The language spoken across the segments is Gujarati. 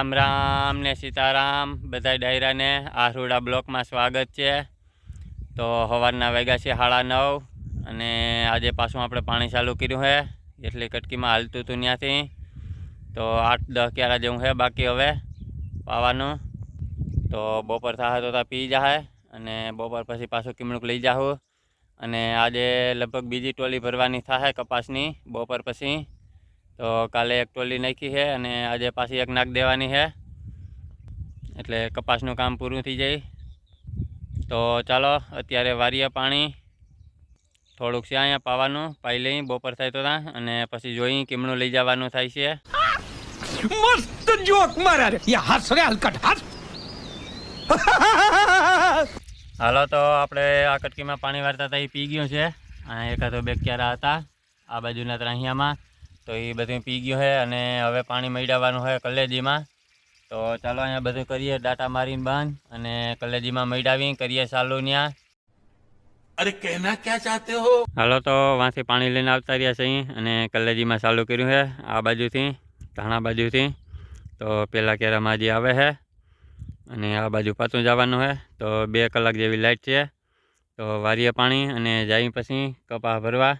રામ રામ ને સીતારામ. બધા ડાયરાને આહરુડા બ્લોકમાં સ્વાગત છે. તો સવારના વાગ્યા છે સાડા નવ અને આજે પાછું આપણે પાણી ચાલુ કર્યું છે એટલી કટકીમાં હાલતું હતું ત્યાંથી તો આઠ, દસ ક્યારા જેવું છે બાકી હવે પાવાનું તો બપોર થશે તો ત્યાં પી જાય અને બપોર પછી પાછું કિમણુક લઈ જાઉં અને આજે લગભગ બીજી ટોલી ભરવાની થશે કપાસની. બપોર પછી તો કાલે એક ટોલી નાખી છે અને આજે પાછી એક નાક દેવાની છે. એટલે કપાસનું કામ પૂરું થઈ જાય. તો ચાલો અત્યારે વારીએ પાણી. થોડુંક છે અહીંયા પાવાનું પાઈ લઈ બપોર થાય તો ત્યાં અને પછી જોઈ કીમણું લઈ જવાનું થાય છે. મસ્ત જોક હાલો તો આપણે આ કટકીમાં પાણી વાળતા હતા પી ગયું છે. આ એકાદો બે ક્યારા હતા. આ બાજુના ત્રાહિયામાં. તો એ બધું પી ગયું છે અને હવે પાણી મેળવવાનું હોય કલેજીમાં. તો ચાલો અહીંયા બધું કરીએ ડાટા મારીને બંધ અને કલેજીમાં મેળાવી કરીએ ચાલુ ત્યાં અરે કહેના ક્યાં ચાહતે હો? હાલો તો વાંથી પાણી લઈને આવતા રહ્યા છે અહીં અને કલેજીમાં ચાલુ કર્યું છે આ બાજુથી ધાણા બાજુથી. તો પહેલાં કેરામાં જે આવે છે અને આ બાજુ પાછું જવાનું છે તો બે કલાક જેવી લાઇટ છે. તો વારીએ પાણી અને જાય પછી કપાસ ભરવા.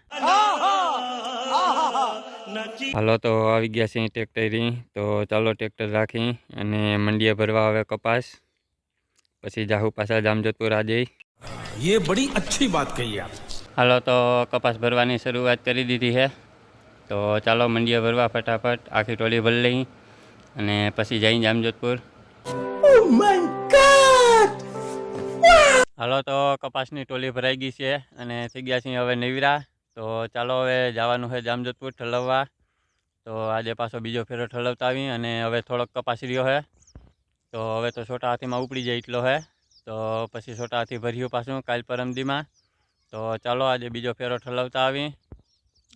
હાલો તો આવી ગયા છે ટ્રેક્ટરી તો ચાલો ટ્રેક્ટર રાખી અને મંડીએ ભરવા આવે કપાસ પછી જાહુ પાછા જામજોધપુર આજે ये बड़ी अच्छी बात कही आप હાલો તો કપાસ ભરવાની શરૂઆત કરી દીધી છે તો ચાલો મંડીએ ભરવા ફટાફટ આખી ટોલી ભરી લઈ અને પછી જઈ જામજોધપુર હાલો તો કપાસની ટોલી ભરાઈ ગઈ છે અને થઈ ગયા છીએ હવે નવીરા તો ચાલો હવે જવાનું છે જામજોધપુર ઠલવવા. તો આજે પાછો બીજો ફેરો ઠલવતા આવી અને હવે થોડોક કપાસ રહ્યો છે. તો હવે તો છોટા હાથીમાં ઉપડી જાય એટલો છે. તો પછી છોટા હાથી ભર્યું પાછું કાલ પરમદીમાં. તો ચાલો આજે બીજો ફેરો ઠલવતા આવી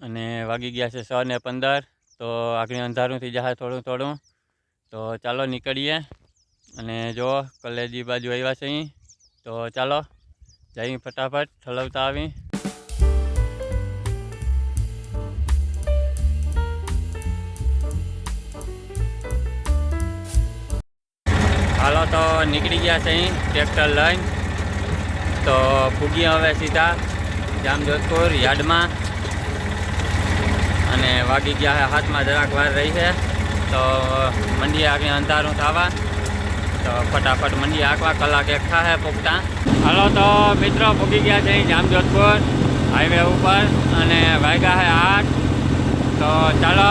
અને વાગી ગયા છે છ ને પંદર. તો આગળ અંધારું થઈ થોડું થોડું. તો ચાલો નીકળીએ. અને જો કલેજી બાજુ આવ્યા છે અહીં. તો ચાલો જઈ ફટાફટ ઠલવતા આવી હાલો તો નીકળી ગયા છે અહીં, ટ્રેક્ટર લઈને. તો ફૂગી હવે સીધા જામજોધપુર યાર્ડમાં. અને વાગી ગયા છે, હાથમાં જરાક વાર રહી છે. તો મંડીએ આગળ અંધારું થવા. તો ફટાફટ મંડી આંકવા કલાક એક થશે પૂગતા હાલો તો મિત્રો ફૂગી ગયા છે જામજોધપુર. હાઈવે ઉપર અને વાગ્યા છે આઠ. તો ચાલો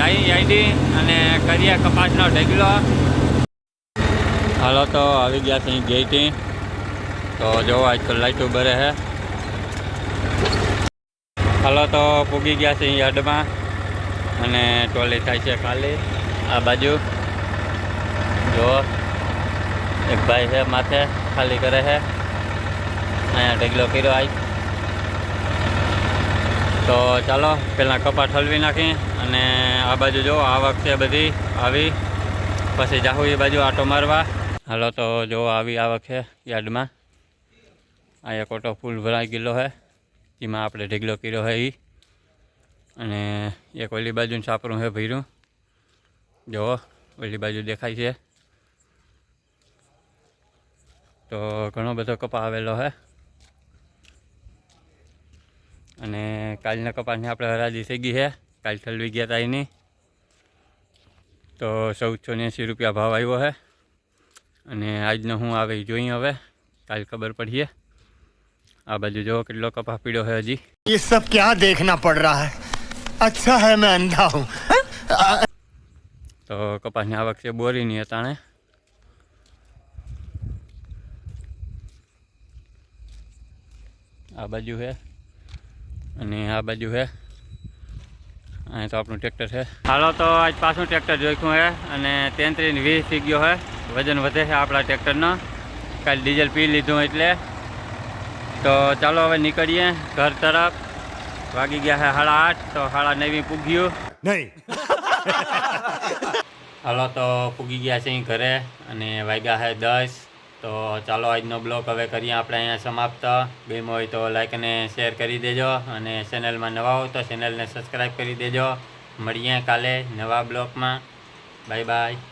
જઈ આઈડી અને કરીએ કપાસનો ઢગલો. હાલો તો આવી ગયા છે ગેટી તો જો આજ તો લાઈટો ભરે છે હાલો તો પૂગી ગયા છે યાર્ડમાં. અને ટોલી થાય છે ખાલી. આ બાજુ. જો, એક ભાઈ છે માથે, ખાલી કરે છે. અહીંયા ઢગલો કર્યો આજ. તો ચાલો, પહેલાં કપાટ હલવી નાખી અને આ બાજુ જો, આવક છે બધી, આવી. પછી જાહુ એ બાજુ આટો મારવા. હાલો તો જો આવી આવક છે યાર્ડમાં. આ એક ઓટો ફૂલ ભરાઈ ગયેલો છે એમાં આપણે ઢીગલો કર્યો છે એ અને એક ઓલી બાજુનું છાપરું છે ભર્યું. જુઓ ઓલી બાજુ દેખાય છે. તો ઘણો બધો કપા આવેલો છે અને કાલના કપાસની આપણે હરાજી થઈ ગઈ છે કાલ ઠલવી ગયા હતા એની. તો ચૌદસો ને એંસી રૂપિયા ભાવ આવ્યો છે અને આજનો હું આવે ઈ જોઈએ હવે કાલ ખબર પડીએ આ બાજુ જો કેટલો કપા પીડ્યો છે હજી ये सब क्या देखना पड़ रहा है अच्छा है मैं अंधा हूँ તો કપાસની આવક છે બોરીની અતાણે આ બાજુ છે અને આ બાજુ છે અહીં તો આપણું ટ્રેક્ટર છે હાલો તો આજ પાછું ટ્રેક્ટર જોઈશું છે અને તેત્રીસ વીસ થઈ ગયો છે વજન વધે છે આપણા ટ્રેક્ટરનો. કાલ ડીઝલ પી લીધું એટલે. તો ચાલો હવે નીકળીએ ઘર તરફ. વાગી ગયા છે સાડા આઠ તો સાડા નવી પૂગ્યું. નહીં. હાલો તો પૂગી ગયા છે અહીં ઘરે અને વાગ્યા છે દસ. તો ચાલો આજનો બ્લોગ હવે કરીએ આપણે અહીંયા સમાપ્ત. ગેમ હોય તો લાઈક અને શેર કરી દેજો અને ચેનલમાં નવા હો તો ચેનલને સબસ્ક્રાઈબ કરી દેજો. મળીએ કાલે નવા બ્લોગમાં. Bye by